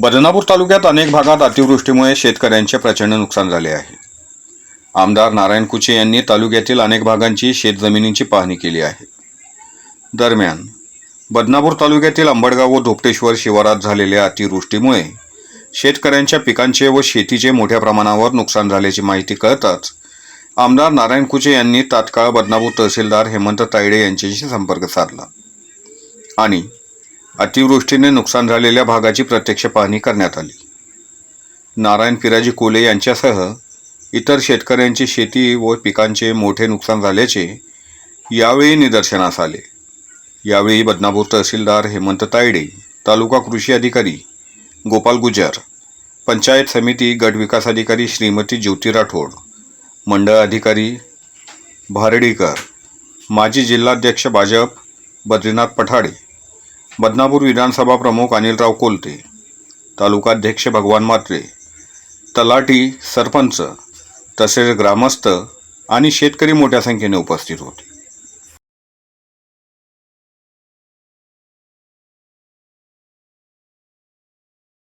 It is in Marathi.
बदनापूर तालुक्यात अनेक भागात अतिवृष्टीमुळे शेतकऱ्यांचे प्रचंड नुकसान झाले आहे. आमदार नारायण कुचे यांनी तालुक्यातील अनेक भागांची शेतजमिनींची पाहणी केली आहे. दरम्यान बदनापूर तालुक्यातील आंबडगाव व धोपटेश्वर शिवारात झालेल्या अतिवृष्टीमुळे शेतकऱ्यांच्या पिकांचे व शेतीचे मोठ्या प्रमाणावर नुकसान झाल्याची माहिती कळताच आमदार नारायण कुचे यांनी तात्काळ बदनापूर तहसीलदार हेमंत तायडे यांच्याशी संपर्क साधला. आणि अतिवृष्टीने नुकसान झालेल्या भागाची प्रत्यक्ष पाहणी करण्यात आली. नारायण पिराजी कोले यांच्यासह इतर शेतकऱ्यांची शेती व पिकांचे मोठे नुकसान झाल्याचे यावेळी निदर्शनास आले. यावेळी बदनापूर तहसीलदार हेमंत तायडे तालुका कृषी अधिकारी गोपाल गुजर पंचायत समिती गट विकास अधिकारी श्रीमती ज्योती राठोड मंडळ अधिकारी भारडीकर माजी जिल्हाध्यक्ष भाजप बद्रीनाथ पठाडे बदनापूर विधानसभा प्रमुख अनिलराव कोलते तालुकाध्यक्ष भगवान मात्रे तलाठी सरपंच तसेच ग्रामस्थ आणि शेतकरी मोठ्या संख्येने उपस्थित होते.